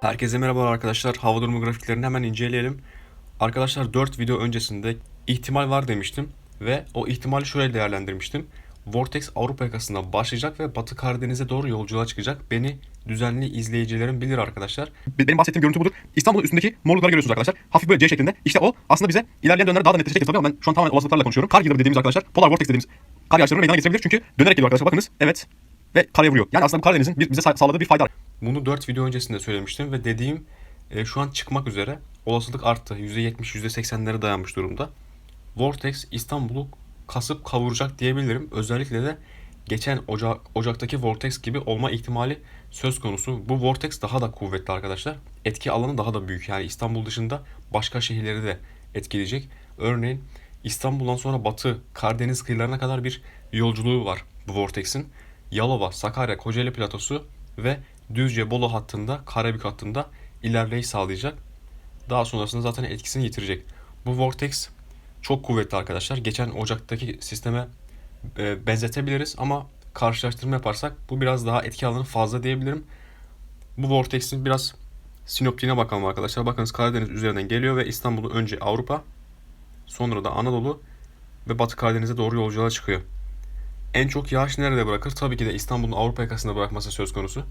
Herkese merhabalar arkadaşlar. Hava durumu grafiklerini hemen inceleyelim. Arkadaşlar 4 video öncesinde ihtimal var demiştim ve o ihtimali şöyle değerlendirmiştim. Vortex Avrupa yakasında başlayacak ve Batı Karadeniz'e doğru yolculuğa çıkacak. Beni düzenli izleyicilerim bilir arkadaşlar. Benim bahsettiğim görüntü budur. İstanbul'un üstündeki morlukları görüyorsunuz arkadaşlar. Hafif böyle C şeklinde. İşte o aslında bize ilerleyen dönemlerde daha da netleşecek tabii ama ben şu an tamamen olasılıklarla konuşuyorum. Kar yığını dediğimiz arkadaşlar polar vortex dediğimiz kar yağışlarını meydana getirebilir. Çünkü dönerek geliyor arkadaşlar bakınız. Evet. Ve karaya vuruyor. Yani aslında bu Karadeniz'in bize sa- sağladığı bir fayda var. Bunu 4 video öncesinde söylemiştim ve dediğim e, şu an çıkmak üzere. Olasılık arttı. %70, %80'lere dayanmış durumda. Vortex İstanbul'u kasıp kavuracak diyebilirim. Özellikle de geçen Ocak, Ocak'taki Vortex gibi olma ihtimali söz konusu. Bu Vortex daha da kuvvetli arkadaşlar. Etki alanı daha da büyük. Yani İstanbul dışında başka şehirleri de etkileyecek. Örneğin İstanbul'dan sonra batı Karadeniz kıyılarına kadar bir yolculuğu var bu Vortex'in. Yalova, Sakarya, Kocaeli platosu ve Düzce, Bolu hattında, Karabük hattında ilerleyiş sağlayacak. Daha sonrasında zaten etkisini yitirecek. Bu Vortex çok kuvvetli arkadaşlar. Geçen Ocak'taki sisteme e, benzetebiliriz ama karşılaştırma yaparsak bu biraz daha etki alanı fazla diyebilirim. Bu Vortex'in biraz sinoptiğine bakalım arkadaşlar. Bakınız Karadeniz üzerinden geliyor ve İstanbul'u önce Avrupa, sonra da Anadolu ve Batı Karadeniz'e doğru yolculuğa çıkıyor. En çok yağış nerede bırakır? Tabii ki de İstanbul'un Avrupa yakasında bırakması söz konusu.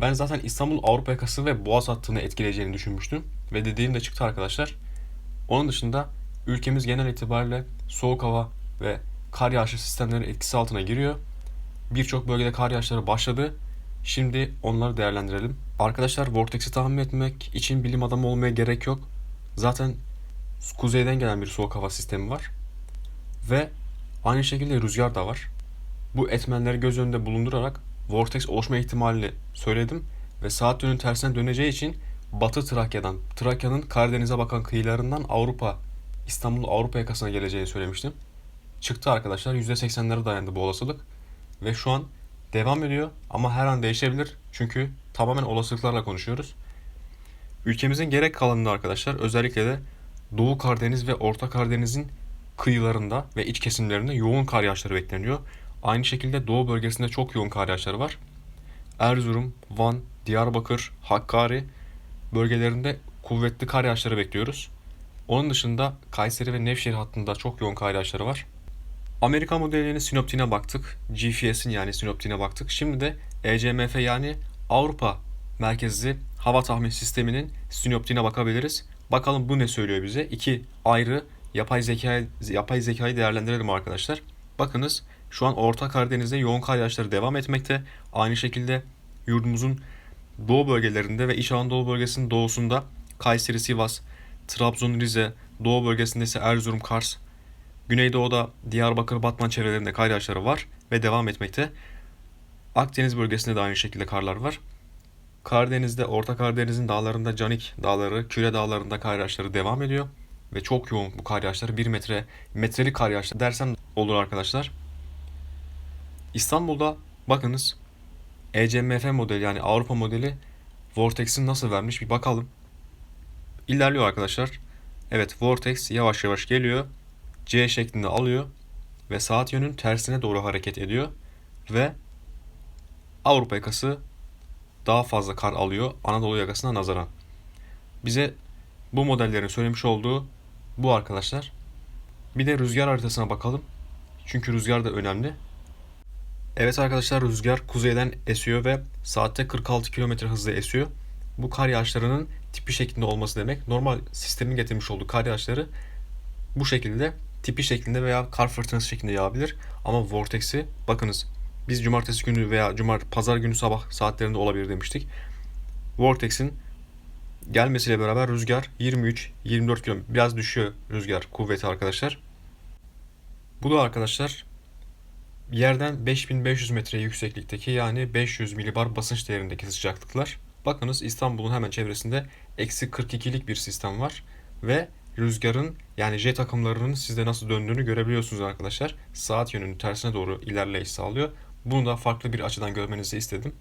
Ben zaten İstanbul Avrupa yakası ve Boğaz hattını etkileyeceğini düşünmüştüm. Ve dediğim de çıktı arkadaşlar. Onun dışında ülkemiz genel itibariyle soğuk hava ve kar yağışı sistemleri etkisi altına giriyor. Birçok bölgede kar yağışları başladı. Şimdi onları değerlendirelim. Arkadaşlar Vortex'i tahmin etmek için bilim adamı olmaya gerek yok. Zaten kuzeyden gelen bir soğuk hava sistemi var. Ve aynı şekilde rüzgar da var. Bu etmenleri göz önünde bulundurarak vortex oluşma ihtimalini söyledim ve saat yönünün tersine döneceği için Batı Trakya'dan, Trakya'nın Karadeniz'e bakan kıyılarından Avrupa, İstanbul Avrupa yakasına geleceğini söylemiştim. Çıktı arkadaşlar %80'lere dayandı bu olasılık ve şu an devam ediyor ama her an değişebilir çünkü tamamen olasılıklarla konuşuyoruz. Ülkemizin gerek kalanında arkadaşlar özellikle de Doğu Karadeniz ve Orta Karadeniz'in kıyılarında ve iç kesimlerinde yoğun kar yağışları bekleniyor. Aynı şekilde Doğu bölgesinde çok yoğun kar yağışları var. Erzurum, Van, Diyarbakır, Hakkari bölgelerinde kuvvetli kar yağışları bekliyoruz. Onun dışında Kayseri ve Nevşehir hattında çok yoğun kar yağışları var. Amerika modelinin sinoptiğine baktık. GFS'in yani sinoptiğine baktık. Şimdi de ECMF yani Avrupa merkezli hava tahmin sisteminin sinoptiğine bakabiliriz. Bakalım bu ne söylüyor bize? İki ayrı yapay zeka yapay zekayı değerlendirelim arkadaşlar. Bakınız şu an Orta Karadeniz'de yoğun kar yağışları devam etmekte. Aynı şekilde yurdumuzun doğu bölgelerinde ve İç Anadolu bölgesinin doğusunda Kayseri, Sivas, Trabzon, Rize, doğu bölgesinde ise Erzurum, Kars, Güneydoğu'da Diyarbakır, Batman çevrelerinde kar yağışları var ve devam etmekte. Akdeniz bölgesinde de aynı şekilde karlar var. Karadeniz'de, Orta Karadeniz'in dağlarında Canik dağları, Küre dağlarında kar yağışları devam ediyor. Ve çok yoğun bu kar yağışları. 1 metre, metrelik kar yağışları dersem olur arkadaşlar. İstanbul'da bakınız ECMF modeli yani Avrupa modeli Vortex'in nasıl vermiş bir bakalım. İlerliyor arkadaşlar. Evet Vortex yavaş yavaş geliyor. C şeklinde alıyor ve saat yönün tersine doğru hareket ediyor ve Avrupa yakası daha fazla kar alıyor Anadolu yakasına nazaran. Bize bu modellerin söylemiş olduğu bu arkadaşlar. Bir de rüzgar haritasına bakalım. Çünkü rüzgar da önemli. Evet arkadaşlar rüzgar kuzeyden esiyor ve saatte 46 km hızla esiyor. Bu kar yağışlarının tipi şeklinde olması demek. Normal sistemin getirmiş olduğu kar yağışları bu şekilde tipi şeklinde veya kar fırtınası şeklinde yağabilir. Ama vortex'i bakınız biz cumartesi günü veya cumart pazar günü sabah saatlerinde olabilir demiştik. Vortex'in gelmesiyle beraber rüzgar 23-24 km biraz düşüyor rüzgar kuvveti arkadaşlar. Bu da arkadaşlar yerden 5500 metre yükseklikteki yani 500 milibar basınç değerindeki sıcaklıklar. Bakınız İstanbul'un hemen çevresinde eksi 42'lik bir sistem var ve rüzgarın yani jet akımlarının sizde nasıl döndüğünü görebiliyorsunuz arkadaşlar. Saat yönünün tersine doğru ilerleyiş sağlıyor. Bunu da farklı bir açıdan görmenizi istedim.